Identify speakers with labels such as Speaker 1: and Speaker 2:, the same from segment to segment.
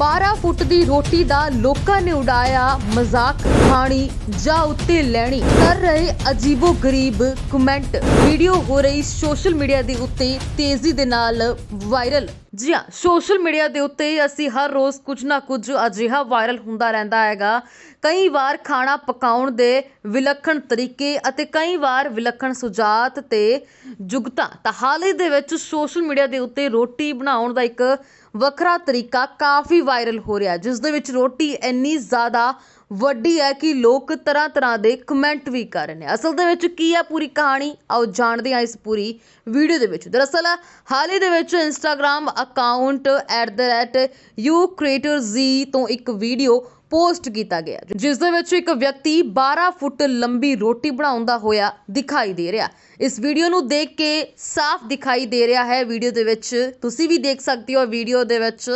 Speaker 1: 12 ਫੁੱਟ ਦੀ ਰੋਟੀ ਦਾ ਲੋਕਾਂ ਨੇ ਉਡਾਇਆ ਮਜ਼ਾਕ ਖਾਣੀ ਜਾਂ ਉੱਤੇ ਲੈਣੀ। ਕਰ ਰਹੇ ਅਜੀਬੋ ਗਰੀਬ ਕਮੈਂਟ ਵੀਡੀਓ ਹੋ ਰਹੀ ਸੋਸ਼ਲ ਮੀਡੀਆ ਦੇ ਉੱਤੇ ਤੇਜ਼ੀ ਦੇ ਨਾਲ ਵਾਇਰਲ ਜੀ ਹਾਂ, ਸੋਸ਼ਲ ਮੀਡੀਆ ਦੇ ਉੱਤੇ ਅਸੀਂ ਹਰ ਰੋਜ਼ ਕੁਝ ਨਾ ਕੁਝ ਅਜਿਹਾ ਵਾਇਰਲ ਹੁੰਦਾ ਰਹਿੰਦਾ ਹੈਗਾ। ਕਈ ਵਾਰ ਖਾਣਾ ਪਕਾਉਣ ਦੇ ਵਿਲੱਖਣ ਤਰੀਕੇ ਅਤੇ ਕਈ ਵਾਰ ਵਿਲੱਖਣ ਸੁਝਾਤ ਤੇ ਜੁਗਤਾਂ। ਤਾਂ ਹਾਲ ਹੀ ਦੇ ਵਿੱਚ ਸੋਸ਼ਲ ਮੀਡੀਆ ਦੇ ਉੱਤੇ ਰੋਟੀ ਬਣਾਉਣ ਦਾ ਇੱਕ ਵੱਖਰਾ ਤਰੀਕਾ ਕਾਫੀ ਵਾਇਰਲ ਹੋ ਰਿਹਾ ਜਿਸ ਦੇ ਵਿੱਚ ਰੋਟੀ ਇੰਨੀ ਜ਼ਿਆਦਾ ਵੱਡੀ ਹੈ ਕਿ ਲੋਕ ਤਰ੍ਹਾਂ ਤਰ੍ਹਾਂ ਦੇ ਕਮੈਂਟ ਵੀ ਕਰ ਰਹੇ ਨੇ। ਅਸਲ ਦੇ ਵਿੱਚ ਕੀ ਹੈ ਪੂਰੀ ਕਹਾਣੀ? ਆਓ ਜਾਣਦੇ ਹਾਂ ਇਸ ਪੂਰੀ ਵੀਡੀਓ ਦੇ ਵਿੱਚ। ਦਰਅਸਲ, ਹਾਲ ਹੀ ਦੇ ਵਿੱਚ ਇੰਸਟਾਗ੍ਰam ਅਕਾਊਂਟ @ਯੂਕ੍ਰੀਏਟਰਜ਼ੀ ਤੋਂ ਇੱਕ ਵੀਡੀਓ ਪੋਸਟ ਕੀਤਾ ਗਿਆ। ਜਿਸ ਦੇ ਵਿੱਚ ਇੱਕ ਵਿਅਕਤੀ 12 ਫੁੱਟ ਲੰਬੀ ਰੋਟੀ ਬਣਾਉਂਦਾ ਹੋਇਆ ਦਿਖਾਈ ਦੇ ਰਿਹਾ। ਇਸ ਵੀਡੀਓ ਨੂੰ ਦੇਖ ਕੇ ਸਾਫ਼ ਦਿਖਾਈ ਦੇ ਰਿਹਾ ਹੈ। ਵੀਡੀਓ ਦੇ ਵਿੱਚ ਤੁਸੀਂ ਵੀ ਦੇਖ ਸਕਦੇ ਹੋ। ਵੀਡੀਓ ਦੇ ਵਿੱਚ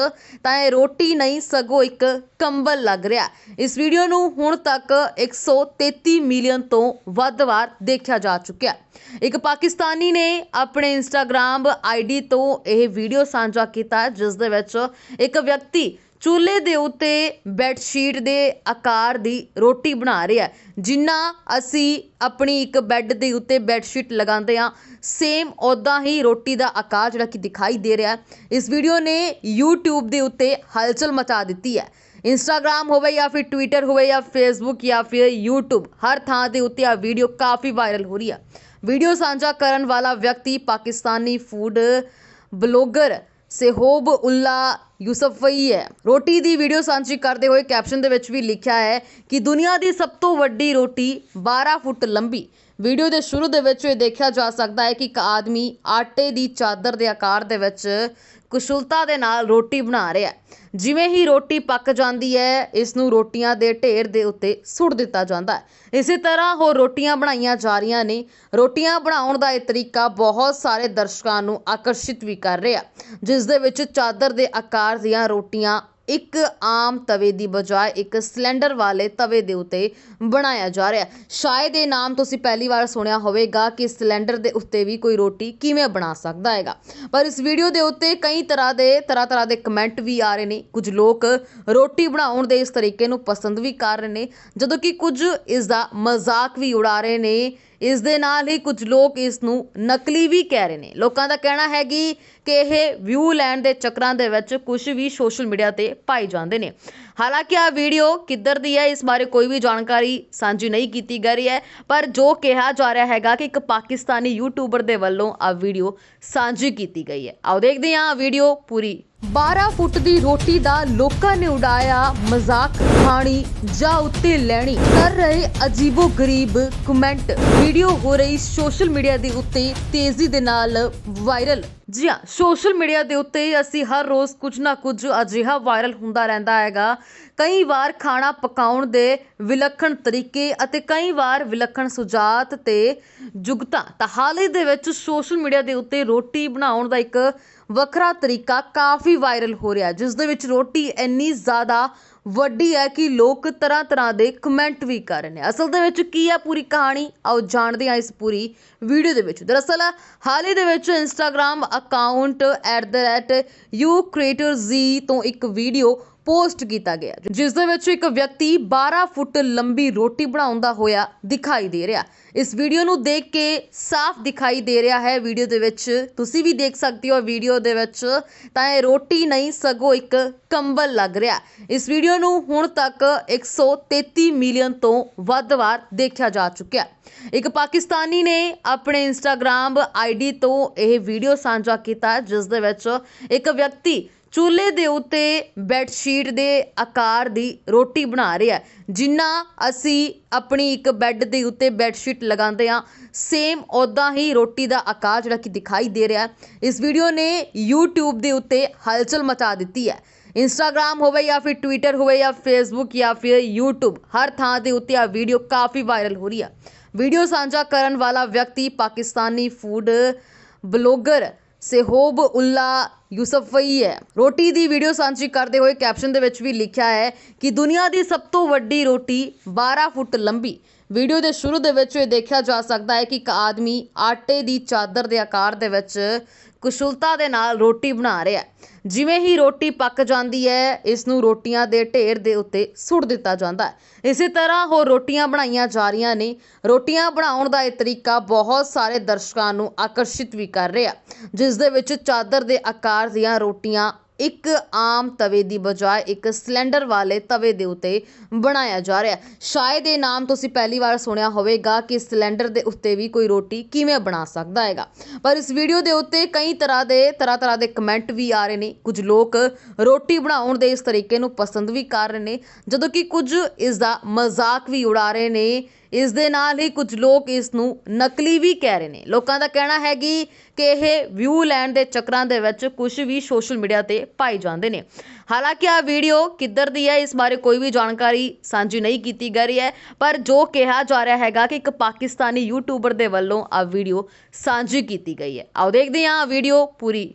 Speaker 1: ਤਾਂ ਇਹ ਰੋਟੀ ਨਹੀਂ, ਸਗੋਂ ਇੱਕ ਕੰਬਲ ਲੱਗ ਰਿਹਾ। ਇਸ ਵੀਡੀਓ ਨੂੰ ਹੁਣ ਤੱਕ 133 ਮਿਲੀਅਨ ਤੋਂ ਵੱਧ ਵਾਰ ਦੇਖਿਆ ਜਾ ਚੁੱਕਿਆ। ਇੱਕ ਪਾਕਿਸਤਾਨੀ ਨੇ ਆਪਣੇ ਇੰਸਟਾਗ੍ਰam ਆਈਡੀ ਤੋਂ ਇਹ ਵੀਡੀਓ ਸਾਂਝਾ ਕੀਤਾ, ਜਿਸ ਦੇ ਵਿੱਚ ਇੱਕ ਵਿਅਕਤੀ ਚੁੱਲ੍ਹੇ ਦੇ ਉੱਤੇ ਬੈੱਡਸ਼ੀਟ ਦੇ ਆਕਾਰ ਦੀ ਰੋਟੀ ਬਣਾ ਰਿਹਾ ਜਿੰਨਾ ਅਸੀਂ ਆਪਣੀ ਇੱਕ ਬੈੱਡ ਦੇ ਉੱਤੇ ਬੈੱਡਸ਼ੀਟ ਲਗਾਉਂਦੇ ਹਾਂ ਸੇਮ ਉੱਦਾਂ ਹੀ ਰੋਟੀ ਦਾ ਆਕਾਰ ਜਿਹੜਾ ਕਿ ਦਿਖਾਈ ਦੇ ਰਿਹਾ ਇਸ ਵੀਡੀਓ ਨੇ YouTube ਦੇ ਉੱਤੇ ਹਲਚਲ ਮਚਾ ਦਿੱਤੀ ਹੈ। ਇੰਸਟਾਗ੍ਰam ਹੋਵੇ ਜਾਂ ਫਿਰ ਟਵਿੱਟਰ ਹੋਵੇ ਜਾਂ ਫੇਸਬੁੱਕ ਜਾਂ ਫਿਰ YouTube, ਹਰ ਥਾਂ ਦੇ ਉੱਤੇ ਆ ਵੀਡੀਓ ਕਾਫੀ ਵਾਇਰਲ ਹੋ ਰਹੀ ਹੈ। ਵੀਡੀਓ ਸਾਂਝਾ ਕਰਨ ਵਾਲਾ ਵਿਅਕਤੀ ਪਾਕਿਸਤਾਨੀ ਫੂਡ ਬਲੌਗਰ ਸੇਹੋਬ ਉੱਲਾ ਯੂਸਫਈ ਹੈ। ਰੋਟੀ ਦੀ ਵੀਡੀਓ ਸਾਂਝੀ ਕਰਦੇ ਹੋਏ ਕੈਪਸ਼ਨ ਦੇ ਵਿੱਚ ਵੀ ਲਿਖਿਆ ਹੈ ਕਿ ਦੁਨੀਆ ਦੀ ਸਭ ਤੋਂ ਵੱਡੀ ਰੋਟੀ 12 ਫੁੱਟ ਲੰਬੀ। ਵੀਡੀਓ ਦੇ ਸ਼ੁਰੂ ਦੇ ਵਿੱਚ ਇਹ ਦੇਖਿਆ ਜਾ ਸਕਦਾ ਹੈ ਕਿ ਇੱਕ ਆਦਮੀ ਆਟੇ ਦੀ ਚਾਦਰ ਦੇ ਆਕਾਰ ਦੇ ਵਿੱਚ ਕੁਸ਼ਲਤਾ ਦੇ ਨਾਲ ਰੋਟੀ ਬਣਾ ਰਿਹਾ ਜਿਵੇਂ ਹੀ ਰੋਟੀ ਪੱਕ ਜਾਂਦੀ ਹੈ, ਇਸ ਨੂੰ ਰੋਟੀਆਂ ਦੇ ਢੇਰ ਦੇ ਉੱਤੇ ਸੁੱਟ ਦਿੱਤਾ ਜਾਂਦਾ ਹੈ। ਇਸੇ ਤਰ੍ਹਾਂ ਹੋਰ ਰੋਟੀਆਂ ਬਣਾਈਆਂ ਜਾ ਰਹੀਆਂ ਨੇ। ਰੋਟੀਆਂ ਬਣਾਉਣ ਦਾ ਇਹ ਤਰੀਕਾ ਬਹੁਤ ਸਾਰੇ ਦਰਸ਼ਕਾਂ ਨੂੰ ਆਕਰਸ਼ਿਤ ਵੀ ਕਰ ਰਿਹਾ। ਜਿਸ ਦੇ ਵਿੱਚ ਚਾਦਰ ਦੇ ਆਕਾਰ ਦੀਆਂ ਰੋਟੀਆਂ ਇੱਕ ਆਮ ਤਵੇ ਦੀ ਬਜਾਏ ਇੱਕ ਸਿਲੰਡਰ ਵਾਲੇ ਤਵੇ ਦੇ ਉੱਤੇ ਬਣਾਇਆ ਜਾ ਰਿਹਾ ਸ਼ਾਇਦ ਇਹ ਨਾਮ ਤੁਸੀਂ ਪਹਿਲੀ ਵਾਰ ਸੁਣਿਆ ਹੋਵੇਗਾ ਕਿ ਸਿਲੰਡਰ ਦੇ ਉੱਤੇ ਵੀ ਕੋਈ ਰੋਟੀ ਕਿਵੇਂ ਬਣਾ ਸਕਦਾ ਹੈਗਾ। ਪਰ ਇਸ ਵੀਡੀਓ ਦੇ ਉੱਤੇ ਕਈ ਤਰ੍ਹਾਂ ਦੇ, ਤਰ੍ਹਾਂ ਤਰ੍ਹਾਂ ਦੇ ਕਮੈਂਟ ਵੀ ਆ ਰਹੇ ਨੇ। ਕੁਝ ਲੋਕ ਰੋਟੀ ਬਣਾਉਣ ਦੇ ਇਸ ਤਰੀਕੇ ਨੂੰ ਪਸੰਦ ਵੀ ਕਰ ਰਹੇ ਨੇ, ਜਦੋਂ ਕਿ ਕੁਝ ਇਸ ਦਾ ਮਜ਼ਾਕ ਵੀ ਉਡਾ ਰਹੇ ਨੇ ਇਸ ਦੇ ਨਾਲ ਹੀ ਕੁਝ ਲੋਕ ਇਸ ਨੂੰ ਨਕਲੀ ਵੀ ਕਹਿ ਰਹੇ ਨੇ। ਲੋਕਾਂ ਦਾ ਕਹਿਣਾ ਹੈ ਕਿ ਕਿ ਇਹ ਵਿਊ ਲੈਣ ਦੇ ਚੱਕਰਾਂ ਦੇ ਵਿੱਚ ਕੁਝ ਵੀ ਸੋਸ਼ਲ ਮੀਡੀਆ ਤੇ ਪਾਈ ਜਾਂਦੇ ਨੇ। ਹਾਲਾਂਕਿ ਆ ਵੀਡੀਓ ਕਿੱਧਰ ਦੀ ਹੈ, ਇਸ ਬਾਰੇ ਕੋਈ ਵੀ ਜਾਣਕਾਰੀ ਸਾਂਝੀ ਨਹੀਂ ਕੀਤੀ ਗਈ ਰਹੀ ਹੈ, ਪਰ ਜੋ ਕਿਹਾ ਜਾ ਰਿਹਾ ਹੈਗਾ ਕਿ ਇੱਕ ਪਾਕਿਸਤਾਨੀ ਯੂਟਿਊਬਰ ਦੇ ਵੱਲੋਂ ਆ ਵੀਡੀਓ ਸਾਂਝੀ ਕੀਤੀ ਗਈ ਹੈ। ਆਓ ਦੇਖਦੇ ਹਾਂ ਆ ਵੀਡੀਓ ਪੂਰੀ 12 ਫੁੱਟ ਦੀ ਰੋਟੀ ਦਾ ਲੋਕਾਂ ਨੇ ਉਡਾਇਆ ਮਜ਼ਾਕ ਖਾਣੀ ਜਾਂ ਉੱਤੇ ਲੈਣੀ। ਕਰ ਰਹੇ ਅਜੀਬੋ ਗਰੀਬ ਕਮੈਂਟ ਵੀਡੀਓ ਹੋ ਰਹੀ ਸੋਸ਼ਲ ਮੀਡੀਆ ਦੇ ਉੱਤੇ ਤੇਜ਼ੀ ਦੇ ਨਾਲ ਵਾਇਰਲ ਜੀ ਹਾਂ, ਸੋਸ਼ਲ ਮੀਡੀਆ ਦੇ ਉੱਤੇ ਅਸੀਂ ਹਰ ਰੋਜ਼ ਕੁਝ ਨਾ ਕੁਝ ਅਜਿਹਾ ਵਾਇਰਲ ਹੁੰਦਾ ਰਹਿੰਦਾ ਹੈਗਾ। ਕਈ ਵਾਰ ਖਾਣਾ ਪਕਾਉਣ ਦੇ ਵਿਲੱਖਣ ਤਰੀਕੇ ਅਤੇ ਕਈ ਵਾਰ ਵਿਲੱਖਣ ਸੁਝਾਤ ਤੇ ਜੁਗਤਾਂ। ਤਾਂ ਹਾਲ ਹੀ ਦੇ ਵਿੱਚ ਸੋਸ਼ਲ ਮੀਡੀਆ ਦੇ ਉੱਤੇ ਰੋਟੀ ਬਣਾਉਣ ਦਾ ਇੱਕ ਵੱਖਰਾ ਤਰੀਕਾ ਕਾਫੀ ਵਾਇਰਲ ਹੋ ਰਿਹਾ ਜਿਸ ਦੇ ਵਿੱਚ ਰੋਟੀ ਇੰਨੀ ਜ਼ਿਆਦਾ ਵੱਡੀ ਹੈ ਕਿ ਲੋਕ ਤਰ੍ਹਾਂ ਤਰ੍ਹਾਂ ਦੇ ਕਮੈਂਟ ਵੀ ਕਰ ਰਹੇ ਨੇ। ਅਸਲ ਦੇ ਵਿੱਚ ਕੀ ਹੈ ਪੂਰੀ ਕਹਾਣੀ? ਆਓ ਜਾਣਦੇ ਹਾਂ ਇਸ ਪੂਰੀ ਵੀਡੀਓ ਦੇ ਵਿੱਚ। ਦਰਅਸਲ, ਹਾਲ ਹੀ ਦੇ ਵਿੱਚ ਇੰਸਟਾਗ੍ਰam ਅਕਾਊਂਟ @ਯੂਕ੍ਰੀਏਟਰਜ਼ੀ ਤੋਂ ਇੱਕ ਵੀਡੀਓ ਪੋਸਟ ਕੀਤਾ ਗਿਆ। ਜਿਸ ਦੇ ਵਿੱਚ ਇੱਕ ਵਿਅਕਤੀ 12 ਫੁੱਟ ਲੰਬੀ ਰੋਟੀ ਬਣਾਉਂਦਾ ਹੋਇਆ ਦਿਖਾਈ ਦੇ ਰਿਹਾ। ਇਸ ਵੀਡੀਓ ਨੂੰ ਦੇਖ ਕੇ ਸਾਫ਼ ਦਿਖਾਈ ਦੇ ਰਿਹਾ ਹੈ। ਵੀਡੀਓ ਦੇ ਵਿੱਚ ਤੁਸੀਂ ਵੀ ਦੇਖ ਸਕਦੇ ਹੋ। ਵੀਡੀਓ ਦੇ ਵਿੱਚ ਤਾਂ ਇਹ ਰੋਟੀ ਨਹੀਂ, ਸਗੋਂ ਇੱਕ ਕੰਬਲ ਲੱਗ ਰਿਹਾ। ਇਸ ਵੀਡੀਓ ਨੂੰ ਹੁਣ ਤੱਕ 133 ਮਿਲੀਅਨ ਤੋਂ ਵੱਧ ਵਾਰ ਦੇਖਿਆ ਜਾ ਚੁੱਕਿਆ। ਇੱਕ ਪਾਕਿਸਤਾਨੀ ਨੇ ਆਪਣੇ ਇੰਸਟਾਗ੍ਰam ਆਈਡੀ ਤੋਂ ਇਹ ਵੀਡੀਓ ਸਾਂਝਾ ਕੀਤਾ, ਜਿਸ ਦੇ ਵਿੱਚ ਇੱਕ ਵਿਅਕਤੀ ਚੁੱਲ੍ਹੇ ਦੇ ਉੱਤੇ ਬੈੱਡਸ਼ੀਟ ਦੇ ਆਕਾਰ ਦੀ ਰੋਟੀ ਬਣਾ ਰਿਹਾ ਜਿੰਨਾ ਅਸੀਂ ਆਪਣੀ ਇੱਕ ਬੈੱਡ ਦੇ ਉੱਤੇ ਬੈੱਡਸ਼ੀਟ ਲਗਾਉਂਦੇ ਹਾਂ ਸੇਮ ਉੱਦਾਂ ਹੀ ਰੋਟੀ ਦਾ ਆਕਾਰ ਜਿਹੜਾ ਕਿ ਦਿਖਾਈ ਦੇ ਰਿਹਾ ਇਸ ਵੀਡੀਓ ਨੇ YouTube ਦੇ ਉੱਤੇ ਹਲਚਲ ਮਚਾ ਦਿੱਤੀ ਹੈ। ਇੰਸਟਾਗ੍ਰam ਹੋਵੇ ਜਾਂ ਫਿਰ ਟਵਿੱਟਰ ਹੋਵੇ ਜਾਂ ਫੇਸਬੁੱਕ ਜਾਂ ਫਿਰ YouTube, ਹਰ ਥਾਂ ਦੇ ਉੱਤੇ ਆ ਵੀਡੀਓ ਕਾਫੀ ਵਾਇਰਲ ਹੋ ਰਹੀ ਹੈ ਵੀਡੀਓ ਸਾਂਝਾ ਕਰਨ ਵਾਲਾ ਵਿਅਕਤੀ ਪਾਕਿਸਤਾਨੀ ਫੂਡ ਬਲੌਗਰ ਸੇਹੋਬ ਉੱਲਾ ਯੂਸਫਈ ਹੈ। ਰੋਟੀ ਦੀ ਵੀਡੀਓ ਸਾਂਝੀ ਕਰਦੇ ਹੋਏ ਕੈਪਸ਼ਨ ਦੇ ਵਿੱਚ ਵੀ ਲਿਖਿਆ ਹੈ ਕਿ ਦੁਨੀਆ ਦੀ ਸਭ ਤੋਂ ਵੱਡੀ ਰੋਟੀ 12 ਫੁੱਟ ਲੰਬੀ। ਵੀਡੀਓ ਦੇ ਸ਼ੁਰੂ ਦੇ ਵਿੱਚ ਇਹ ਦੇਖਿਆ ਜਾ ਸਕਦਾ ਹੈ ਕਿ ਇੱਕ ਆਦਮੀ ਆਟੇ ਦੀ ਚਾਦਰ ਦੇ ਆਕਾਰ ਦੇ ਵਿੱਚ ਕੁਸ਼ਲਤਾ ਦੇ ਨਾਲ ਰੋਟੀ ਬਣਾ ਰਿਹਾ ਜਿਵੇਂ ਹੀ ਰੋਟੀ ਪੱਕ ਜਾਂਦੀ ਹੈ ਇਸ ਨੂੰ ਰੋਟੀਆਂ ਦੇ ਢੇਰ ਦੇ ਉੱਤੇ ਸੁੱਟ ਦਿੱਤਾ ਜਾਂਦਾ ਹੈ। ਇਸੇ ਤਰ੍ਹਾਂ ਹੋਰ ਰੋਟੀਆਂ ਬਣਾਈਆਂ ਜਾ ਰਹੀਆਂ ਨੇ। ਰੋਟੀਆਂ ਬਣਾਉਣ ਦਾ ਇਹ ਤਰੀਕਾ ਬਹੁਤ ਸਾਰੇ ਦਰਸ਼ਕਾਂ ਨੂੰ ਆਕਰਸ਼ਿਤ ਵੀ ਕਰ ਰਿਹਾ। ਜਿਸ ਦੇ ਵਿੱਚ ਚਾਦਰ ਦੇ ਆਕਾਰ ਦੀਆਂ ਰੋਟੀਆਂ ਇੱਕ ਆਮ ਤਵੇ ਦੀ ਬਜਾਏ ਇੱਕ ਸਿਲੰਡਰ ਵਾਲੇ ਤਵੇ ਦੇ ਉੱਤੇ ਬਣਾਇਆ ਜਾ ਰਿਹਾ ਸ਼ਾਇਦ ਇਹ ਨਾਮ ਤੁਸੀਂ ਪਹਿਲੀ ਵਾਰ ਸੁਣਿਆ ਹੋਵੇਗਾ ਕਿ ਸਿਲੰਡਰ ਦੇ ਉੱਤੇ ਵੀ ਕੋਈ ਰੋਟੀ ਕਿਵੇਂ ਬਣਾ ਸਕਦਾ ਹੈਗਾ। ਪਰ ਇਸ ਵੀਡੀਓ ਦੇ ਉੱਤੇ ਕਈ ਤਰ੍ਹਾਂ ਦੇ, ਤਰ੍ਹਾਂ ਤਰ੍ਹਾਂ ਦੇ ਕਮੈਂਟ ਵੀ ਆ ਰਹੇ ਨੇ। ਕੁਝ ਲੋਕ ਰੋਟੀ ਬਣਾਉਣ ਦੇ ਇਸ ਤਰੀਕੇ ਨੂੰ ਪਸੰਦ ਵੀ ਕਰ ਰਹੇ ਨੇ, ਜਦੋਂ ਕਿ ਕੁਝ ਇਸ ਦਾ ਮਜ਼ਾਕ ਵੀ ਉਡਾ ਰਹੇ ਨੇ ਇਸ ਦੇ ਨਾਲ ਹੀ ਕੁਝ ਲੋਕ ਇਸ ਨੂੰ ਨਕਲੀ ਵੀ ਕਹਿ ਰਹੇ ਨੇ। ਲੋਕਾਂ ਦਾ ਕਹਿਣਾ ਹੈ ਕਿ ਕਿ ਇਹ ਵਿਊ ਲੈਣ ਦੇ ਚੱਕਰਾਂ ਦੇ ਵਿੱਚ ਕੁਝ ਵੀ ਸੋਸ਼ਲ ਮੀਡੀਆ ਤੇ ਪਾਈ ਜਾਂਦੇ ਨੇ। ਹਾਲਾਂਕਿ ਆ ਵੀਡੀਓ ਕਿੱਧਰ ਦੀ ਹੈ, ਇਸ ਬਾਰੇ ਕੋਈ ਵੀ ਜਾਣਕਾਰੀ ਸਾਂਝੀ ਨਹੀਂ ਕੀਤੀ ਗਈ ਰਹੀ ਹੈ, ਪਰ ਜੋ ਕਿਹਾ ਜਾ ਰਿਹਾ ਹੈਗਾ ਕਿ ਇੱਕ ਪਾਕਿਸਤਾਨੀ ਯੂਟਿਊਬਰ ਦੇ ਵੱਲੋਂ ਆ ਵੀਡੀਓ ਸਾਂਝੀ ਕੀਤੀ ਗਈ ਹੈ। ਆਓ ਦੇਖਦੇ ਹਾਂ ਵੀਡੀਓ ਪੂਰੀ